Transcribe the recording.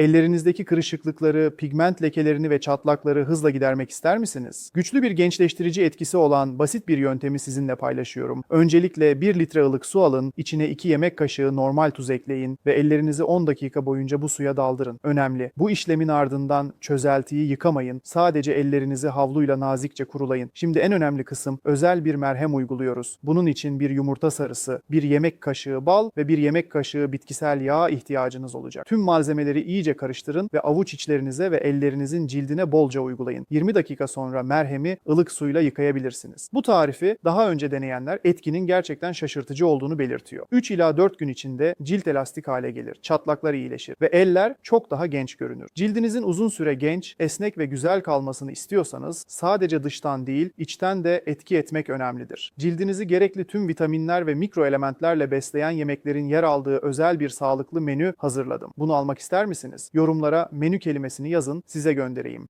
Ellerinizdeki kırışıklıkları, pigment lekelerini ve çatlakları hızla gidermek ister misiniz? Güçlü bir gençleştirici etkisi olan basit bir yöntemi sizinle paylaşıyorum. Öncelikle 1 litre ılık su alın, içine 2 yemek kaşığı normal tuz ekleyin ve ellerinizi 10 dakika boyunca bu suya daldırın. Önemli. Bu işlemin ardından çözeltiyi yıkamayın. Sadece ellerinizi havluyla nazikçe kurulayın. Şimdi en önemli kısım özel bir merhem uyguluyoruz. Bunun için bir yumurta sarısı, bir yemek kaşığı bal ve bir yemek kaşığı bitkisel yağ ihtiyacınız olacak. Tüm malzemeleri iyice karıştırın ve avuç içlerinize ve ellerinizin cildine bolca uygulayın. 20 dakika sonra merhemi ılık suyla yıkayabilirsiniz. Bu tarifi daha önce deneyenler etkinin gerçekten şaşırtıcı olduğunu belirtiyor. 3 ila 4 gün içinde cilt elastik hale gelir, çatlaklar iyileşir ve eller çok daha genç görünür. Cildinizin uzun süre genç, esnek ve güzel kalmasını istiyorsanız sadece dıştan değil, içten de etki etmek önemlidir. Cildinizi gerekli tüm vitaminler ve mikro elementlerle besleyen yemeklerin yer aldığı özel bir sağlıklı menü hazırladım. Bunu almak ister misiniz? Yorumlara menü kelimesini yazın, size göndereyim.